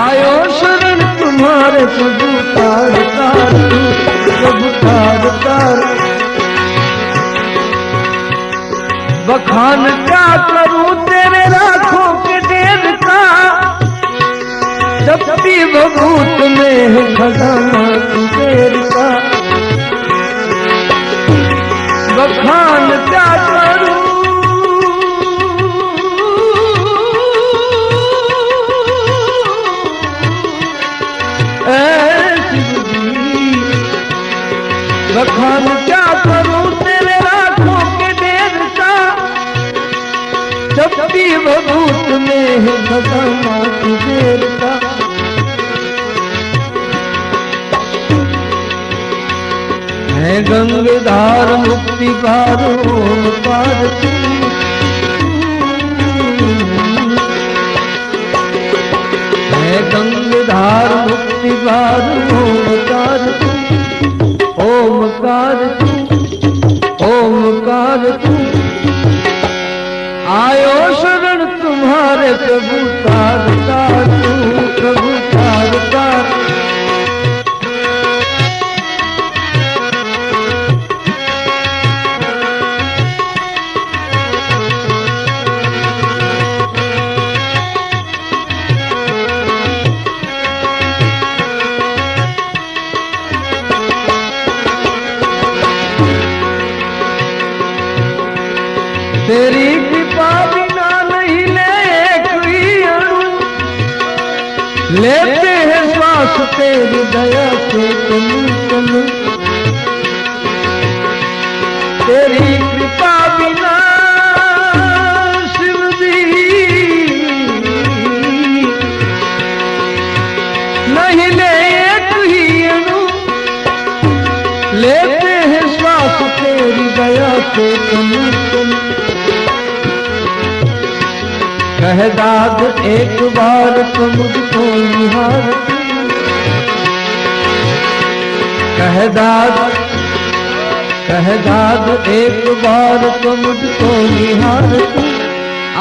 आयो शरण तुम्हारे प्रभु तार तार तू प्रभु तार तार बखान क्या करूं तेरे राखों के देव का जब भी बबूत में है खजाना कुबेर का बखान લખાણ ક્યાં કરું તેરે રાખો કે દેવતા? જપતી ભગૂત ને સતમાતી દેવતા. હે ગંગધાર મુક્તિ પારો પારતી ગંગધાર મુક્તિ પારો પારતી ઓમકાર તું ઓમકાર તું. આયો શરણ તુમ્હારે પ્રભુ તારતા. लेते हैं श्वास तेरी दया से तनु तनु तेरी कह दाद एक बार तो मुझको निहार कह दाद कह दाद एक बार तो मुझको निहार तू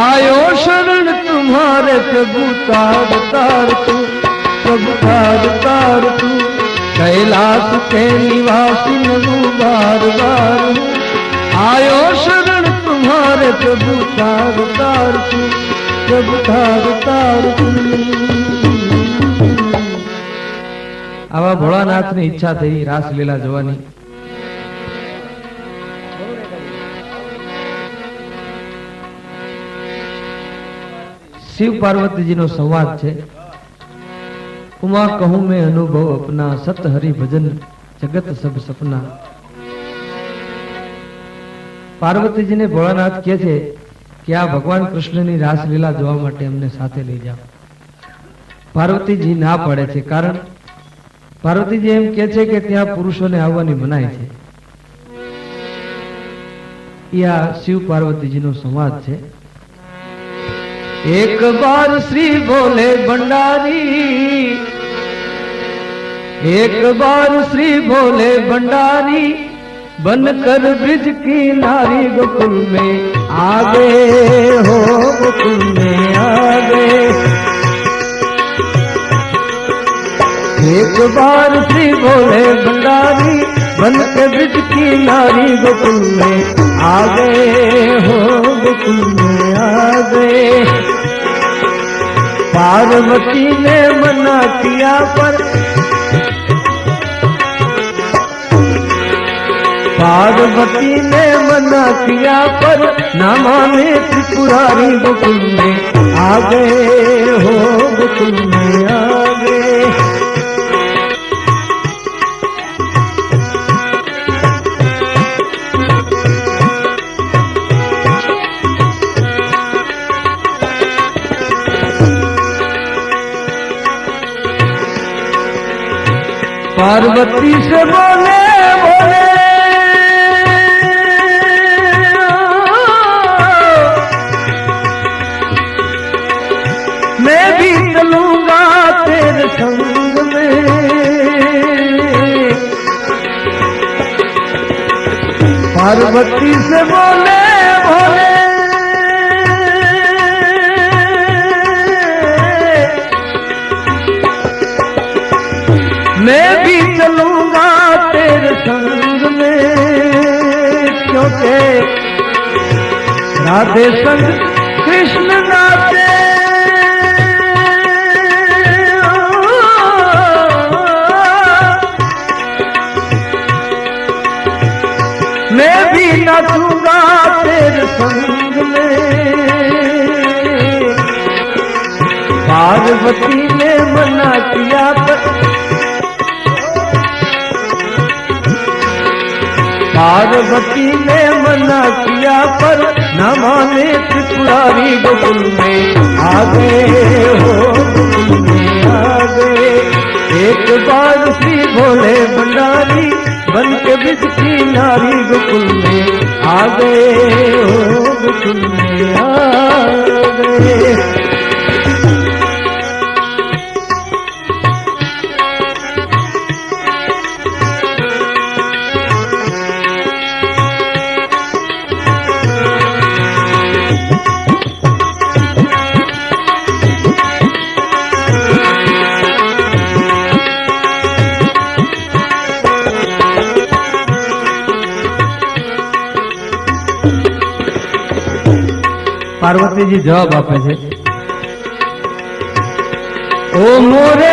आयो शरण तुम्हारे प्रभु तार तार तू प्रभु तार तार तू कैलाश के निवासी नभु बार बार हूँ आयो शरण तुम्हारे प्रभु तार तार तू પ્રભુ તાર તાર ઈચ્છા થઈ રાસલીલા જોવાની. શિવ પાર્વતીજીનો સંવાદ છે. ઉમા કહું મેં અનુભવ અપના, સત હરિ ભજન, જગત સબ સપના. પાર્વતીજીને ભોળાનાથ કહે છે કે આ ભગવાન કૃષ્ણની રાસલીલા જોવા માટે અમને સાથે લઈ જાઓ. પાર્વતીજી ના પાડે છે, કારણ પાર્વતીજી એમ કે છે કે ત્યાં પુરુષોને આવવાની મનાય છે. આ શિવ પાર્વતીજીનો સંવાદ છે. એક બાર શ્રી ભોલે ભંડારી, એક બાર શ્રી બોલે ભંડારી भंडारी बनकर ब्रिज की नारी गोकुल में आ गए हो गोकुल में आ गए एक बार श्री भोले भंडारी बनकर ब्रिज की नारी गोकुल में आ गए हो गोकुल में आ गए पार्वती ने मना किया पर पार्वती ने मना किया पर न माने त्रिपुरारी गोकुल में आ गए हो गोकुल में आ गए पार्वती से बोले बोले पार्वती से बोले भोले मैं भी चलूंगा तेरे संग में क्योंकि राधे संग पार्वती ने मना किया पर पार्वती ने मना किया पर न माने त्रिपुरारी गोकुल में आ गए हो गोकुल में आ गए एक बार श्री भोले भंडारी बन के बिजती नारी गोकुल में आ गए हो गोकुल में आ गए પાર્વતીજી જવાબ આપે છે. ઓ મોરે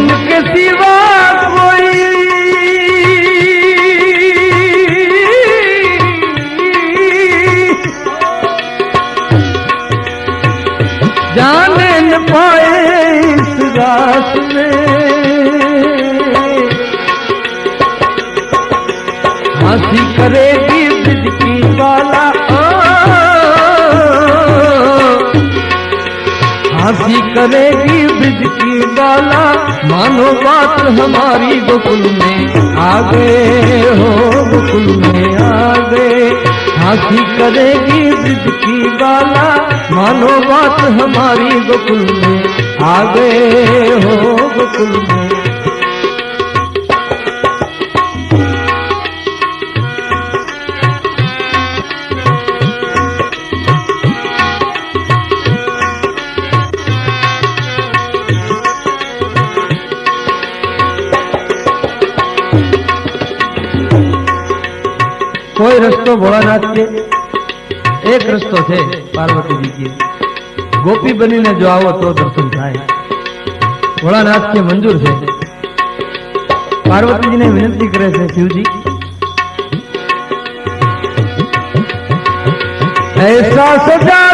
मोहन हंसी करेगी ब्रिज की बाला मानो बात हमारी गोकुल में आ गए हो गोकुल में आ गए हंसी करेगी ब्रिज की बाला मानो बात हमारी गोकुल में आ गए हो गोकुल में કોઈ રસ્તો ભોળાનાથ કે એક રસ્તો છે પાર્વતીજી કે ગોપી બનીને જો આવો તો દર્શન થાય ભોળાનાથ કે મંજૂર છે પાર્વતીજીને વિનંતી કરે છે શિવજી ऐसा सजा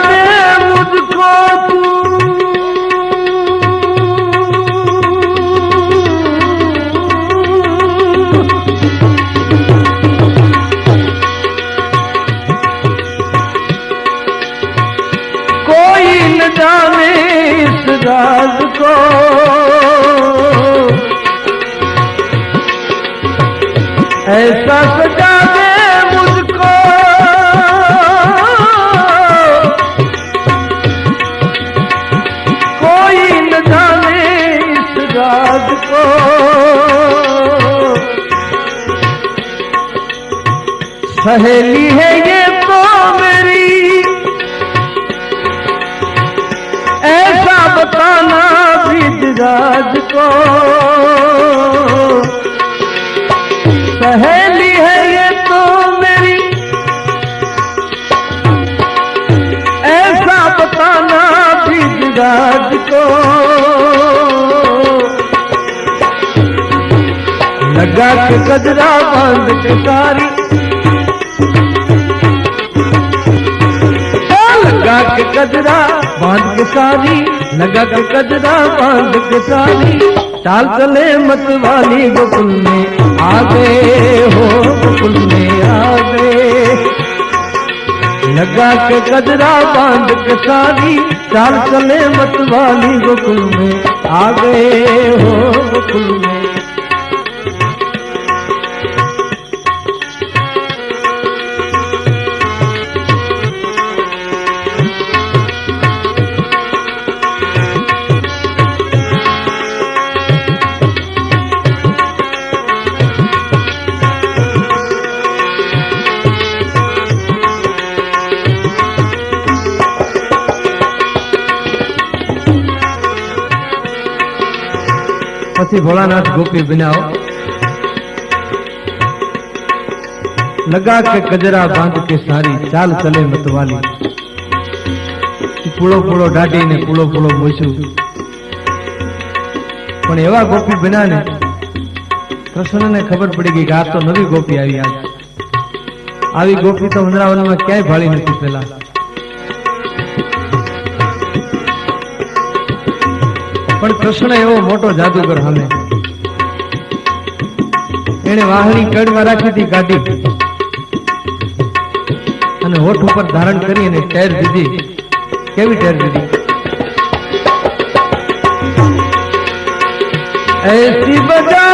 सहेली है ये तो मेरी। ऐसा बताना ब्रिजराज को। लगा के गजरा बाँध के कजरा बांध के सारी लगा के कजरा बांध के सारी चाल चले मत वाली गोकुल में आ गए हो गोकुल में आ गए लगा के कजरा बांध के सारी चाल चले मत वाली गोकुल में आ गए हो गोकुल में પછી ભોળાનાથ ગોપી બનાવો. લગા કે કજરા બાંધ કે સારી, ચાલ ચલે મતવાલી. પૂળો પૂળો દાઢીને પૂળો પૂળો મોછું પણ એવા ગોપી બન્યા ને કૃષ્ણને ખબર પડી ગઈ કે આ તો નવી ગોપી આવી આવી ગોપી તો વૃંદાવનમાં ક્યાંય ભાળી નથી પેલા પણ કૃષ્ણ એવો મોટો જાદુગર હામે એને વાહની કડમાં રાખી હતી કાઢી અને હોઠ ઉપર ધારણ કરી અને ટેર દીધી. કેવી ટેર દીધી? એસી બધા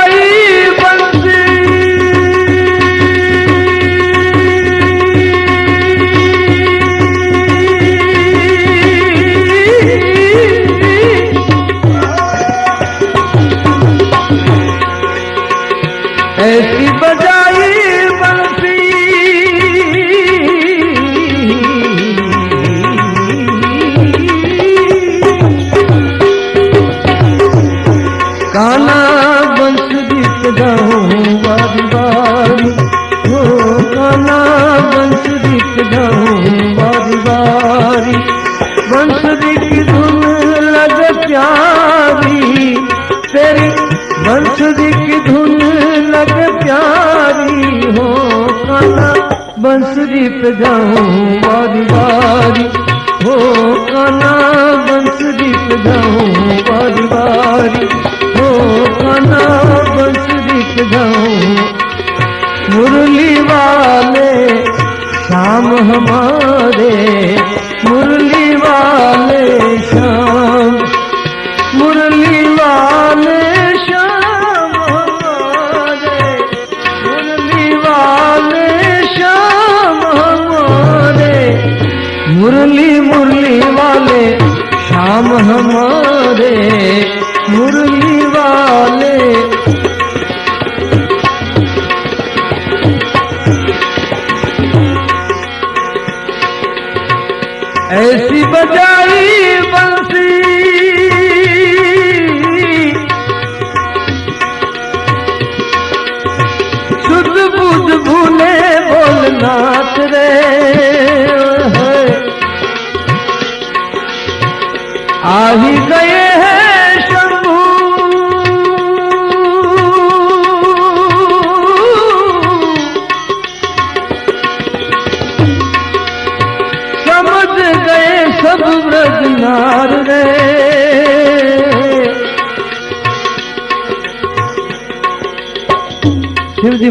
બંસરી પે જાઉં, વારી વારી. હો, કાના બંસરી પે જાઉં, વારી વારી. હો, કાના બંસરી પે જાઉં. મુરલી વાલે શામ હમારે. मुरली मुरली वाले शाम हमारे मुरली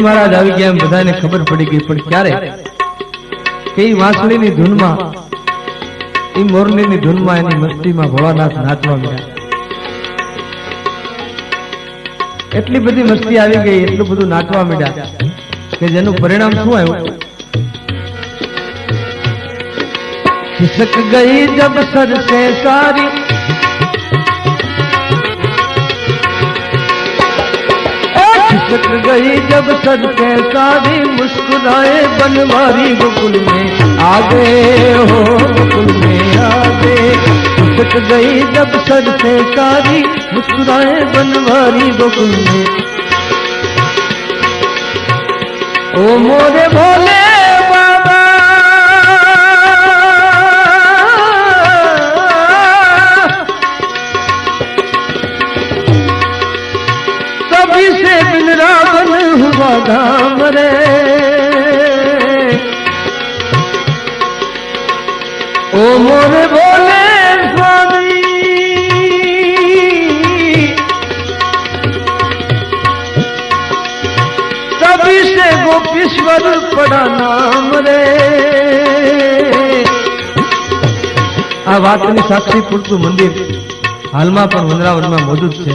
મહારાજ આવી ગયા બધાને ખબર પડી ગઈ. પણ ક્યારે? કે વાંસળીની ધૂનમાં એ મોરલીની ધૂનમાં એની મસ્તીમાં ભોળાનાથ નાચવા મળ્યા એટલી બધી મસ્તી આવી ગઈ, એટલું બધું નાચવા માંડ્યા કે જેનું પરિણામ શું આવ્યું? ખિસક ગઈ જબ સર સે સારી ए, खिसक गई जब सर से सारी मुस्कुराए बनवारी गोकुल में आ गए हो गोकुल में आ गए खिसक गई जब सर से सारी मुस्कुराए बनवारी गोकुल में ओ मोरे વાતની સાક્ષી પૂરતું મંદિર હાલમાં પણ વૃંદાવનમાં મોજૂદ છે.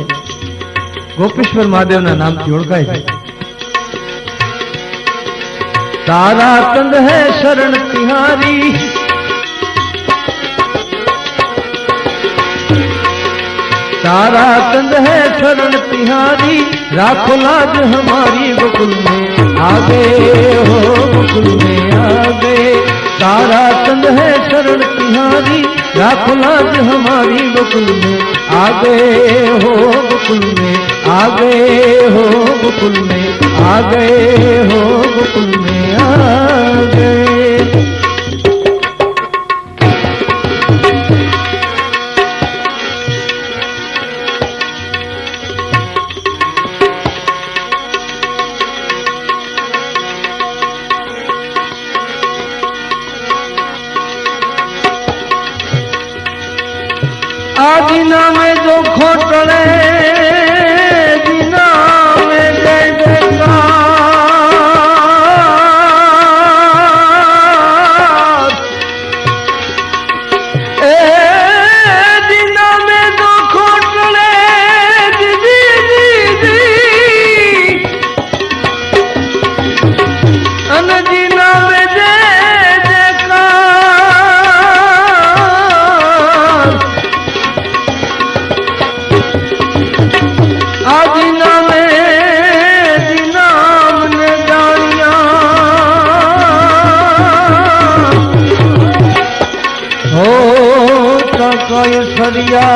ગોપેશ્વર મહાદેવના નામથી ઓળખાય છે. તારા કંદ હે શરણ તિહારી. તારા કંદ હે શરણ તિહારી. રાખો લાજ હમારી ગોકુલ મેં આગે હો ગોકુલ મેં આગે. તારા કંદ હે શરણ તિહારી. राखुलाज हमारी बकुल में आ गए हो बकुल में आ गए हो बकुल में आ गए हो बकुल में आ गए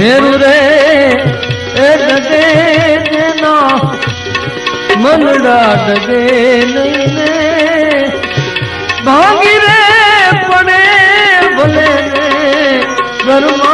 મેરુ રે એ ડગે જેનો મનડા ડગે નહીં ને ભાગી રે પડે ભલે ઘરમાં